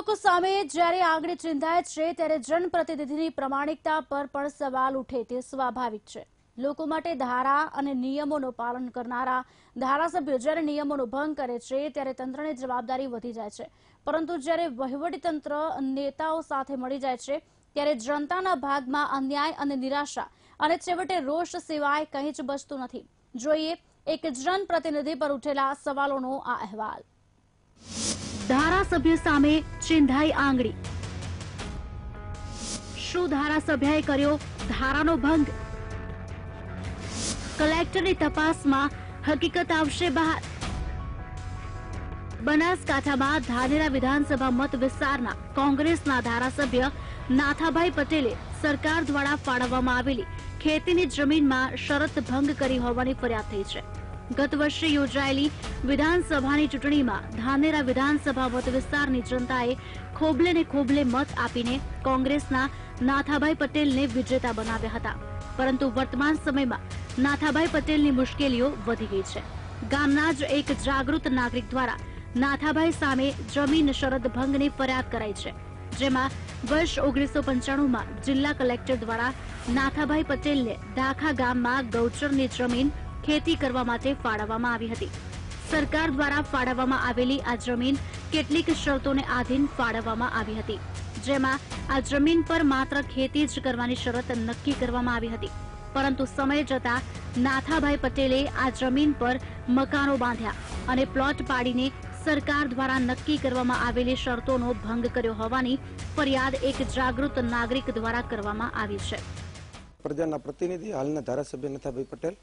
લોકો સામે જ્યારે આંગળી ચિંધાય છે ત્યારે જનપ્રતિનિધિની પ્રમાણિકતા પર પણ સવાલ ઉઠે તે સ્વાભાવિક છે. લોકો માટે ધારા અને નિયમોનું પાલન કરનારા ધારાસભ્યો જ્યારે નિયમોનો ભંગ કરે છે ત્યારે તંત્રની જવાબદારી વધી જાય છે. પરંતુ જ્યારે વહીવટીતંત્ર નેતાઓ સાથે મળી જાય છે ત્યારે જનતાના ભાગમાં અન્યાય અને નિરાશા અને છેવટે રોષ સિવાય કંઈ જ બચતું નથી. જોઈએ, એક જનપ્રતિનિધિ પર ઉઠેલા સવાલોનો આ અહેવાલ. ધારાસભ્ય સામે ચિંધાઈ આંગળી. શું ધારાસભ્યએ કર્યો ધારાનો ભંગ? કલેક્ટરની તપાસમાં હકીકત આવશે બહાર. બનાસકાંઠામાં ધાનેરા વિધાનસભા મત વિસ્તારના કોંગ્રેસના ધારાસભ્ય નાથાભાઈ પટેલે સરકાર દ્વારા ફાળવવામાં આવેલી ખેતીની જમીનમાં શરત ભંગ કરી હોવાની ફરિયાદ થઈ છે. ગત વર્ષે યોજાયેલી વિધાનસભાની ચૂંટણીમાં ધાનેરા વિધાનસભા મત વિસ્તારની જનતાએ ખોબલે ને ખોબલે મત આપીને કોંગ્રેસના નાથાભાઈ પટેલને વિજેતા બનાવ્યા હતા. પરંતુ વર્તમાન સમયમાં નાથાભાઈ પટેલની મુશ્કેલીઓ વધી ગઈ છે. ગામના જ એક જાગૃત નાગરિક દ્વારા નાથાભાઈ સામે જમીન શરદ ભંગની ફરિયાદ કરાઈ છે, જેમાં વર્ષ ઓગણીસો પંચાણુંમાં જિલ્લા કલેક્ટર દ્વારા નાથાભાઈ પટેલને દાખા ગામમાં ગૌચરની જમીન ખેતી કરવા માટે ફાળવવામાં આવી હતી. સરકાર દ્વારા ફાળવવામાં આવેલી આ જમીન કેટલીક શરતોને આધીન ફાળવવામાં આવી હતી, જેમાં આ જમીન પર માત્ર ખેતી જ કરવાની શરત નક્કી કરવામાં આવી હતી. પરંતુ સમય જતા નાથાભાઈ પટેલે આ જમીન પર મકાનો બાંધ્યા અને પ્લોટ પાડીને સરકાર દ્વારા નક્કી કરવામાં આવેલી શરતોનો ભંગ કર્યો હોવાની ફરિયાદ એક જાગૃત નાગરિક દ્વારા કરવામાં આવી છે. પ્રજાના પ્રતિનિધિ હાલના ધારાસભ્ય નથાભાઈ પટેલ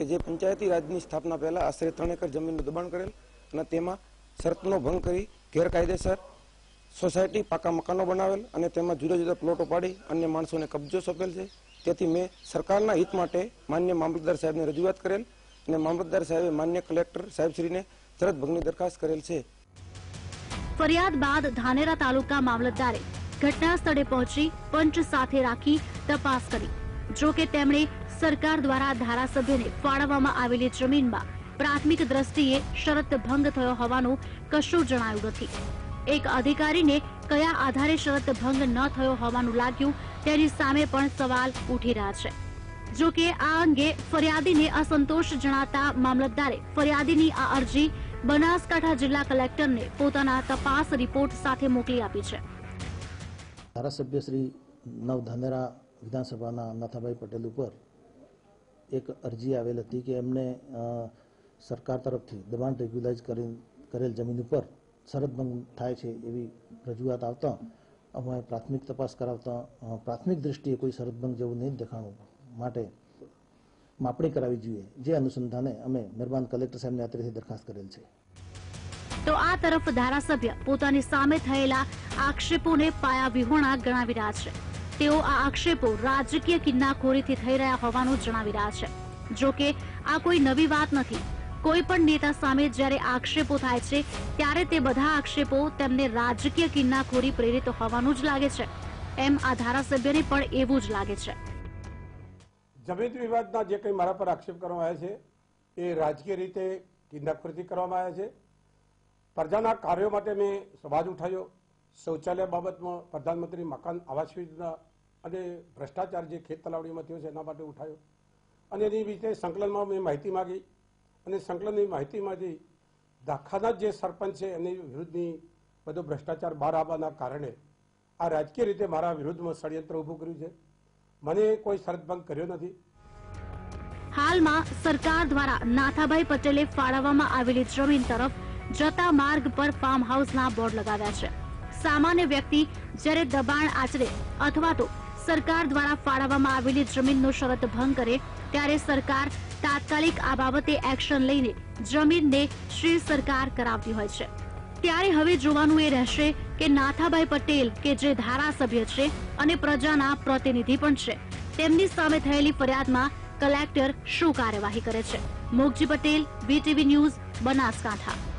કે જે પંચાયતી રાજની સ્થાપના પહેલા આશરે ત્રણ એકર જમીનનું દબાણ કરેલ અને તેમાં શરતનો ભંગ કરી ગેરકાયદેસર સોસાયટી પાકા મકાનો બનાવેલ અને તેમાં જુદા જુદા પ્લોટો પાડી અન્ય માણસોને કબજો સોંપેલ છે. તેથી મેં સરકારના હિત માટે માન્ય મામલતદાર સાહેબને રજૂઆત કરેલ અને મામલતદાર સાહેબે માન્ય કલેક્ટર સાહેબશ્રીને તરત ભંગની દરખાસ્ત કરેલ છે. ફરિયાદ બાદ ધાનેરા તાલુકા મામલતદારે ઘટના સ્થળે પહોંચી પંચ સાથે રાખી તપાસ કરી. જો કે તેમણે સરકાર દ્વારા ધારાસભ્યને ફાળવવામાં આવેલી જમીનમાં પ્રાથમિક દ્રષ્ટિએ શરત ભંગ થયો હોવાનું કશું જણાયું નથી. એક અધિકારીને કયા આધારે શરત ભંગ ન થયો હોવાનું લાગ્યું તેની સામે પણ સવાલ ઉઠી રહ્યા છે. જો કે આ અંગે ફરિયાદીને અસંતોષ જણાતા મામલતદારે ફરિયાદીની આ અરજી બનાસકાંઠા જિલ્લા કલેક્ટરને પોતાના તપાસ રિપોર્ટ સાથે મોકલી આપી છે. ધારાસભ્ય શ્રી નવ ધાનેરા વિધાનસભાના નાથાભાઈ પટેલ ઉપર એક અરજી આવેલ હતી કે એમને સરકાર તરફથી દબાણ રેગ્યુલાઇઝ કરી, કરેલ જમીન ઉપર શરતભંગ થાય છે એવી રજૂઆત આવતા અમે પ્રાથમિક તપાસ કરાવતા પ્રાથમિક દૃષ્ટિએ કોઈ શરતભંગ જેવું નહીં દેખાણું માટે માપણી કરાવી જોઈએ, જે અનુસંધાને અમે મહેરબાન કલેક્ટર સાહેબને અત્રેથી દરખાસ્ત કરેલ છે. તો આ તરફ ધારાસભ્ય પોતાની સામે થયેલા આક્ષેપોને પાયા વિહોણા ગણાવી રહ્યા છે. તેઓ આ આક્ષેપો રાજકીય કિન્નાખોરીથી થઈ રહ્યા હોવાનું જણાવી રહ્યા છે. જો કે આ કોઈ નવી વાત નથી. કોઈ પણ નેતા સામે જ્યારે આક્ષેપો થાય છે, ત્યારે તે બધા આક્ષેપો તેમને રાજકીય કિન્નાખોરી પ્રેરિત હોવાનું જ લાગે છે. એમ આ ધારાસભ્યને પણ એવું જ લાગે છે. જમીન વિવાદના જે કંઈ મારા પર આક્ષેપ કરવામાં આવ્યા છે, એ રાજકીય રીતે કિન્નાખોરીથી કરવામાં આવ્યા છે. પ્રજાના કાર્યો માટે મેં સમાજ ઉઠાવ્યો. શૌચાલય બાબતમાં પ્રધાનમંત્રી મકાન આવાસ યોજના અને ભ્રષ્ટાચાર જે ખેત તલાવડીમાં થયો છે, એના માટે ઉઠાયો. અને એની રીતે સંકલનમાં મેં માહિતી માગી. અને સંકલનની માહિતીમાંથી દાખાના જે સરપંચ છે, એની વિરુદ્ધની બધો ભ્રષ્ટાચાર બહાર આવવાના કારણે આ રાજકીય રીતે મારા વિરુદ્ધમાં ષડયંત્ર ઊભું કર્યું છે. મને કોઈ શરતભંગ કર્યો નથી. હાલમાં સરકાર દ્વારા નાથાભાઈ પટેલે ફાળવવામાં આવેલી જમીન તરફ જતા માર્ગ પર ફાર્મ હાઉસના બોર્ડ લગાવ્યા છે. સામાન્ય વ્યક્તિ જ્યારે દબાણ આચરે અથવા તો સરકાર દ્વારા ફાળવવામાં આવેલી જમીનનો શરત ભંગ કરે ત્યારે સરકાર તાત્કાલિક આ બાબતે એક્શન લઈને જમીનને શ્રી સરકાર કરાવતી હોય છે. ત્યારે હવે જોવાનું એ રહેશે કે નાથાભાઈ પટેલ, કે જે ધારાસભ્ય છે અને પ્રજાના પ્રતિનિધિ પણ છે, તેમની સામે થયેલી ફરિયાદમાં કલેક્ટર શું કાર્યવાહી કરે છે? Mogji Patel BTV news, Banaskantha.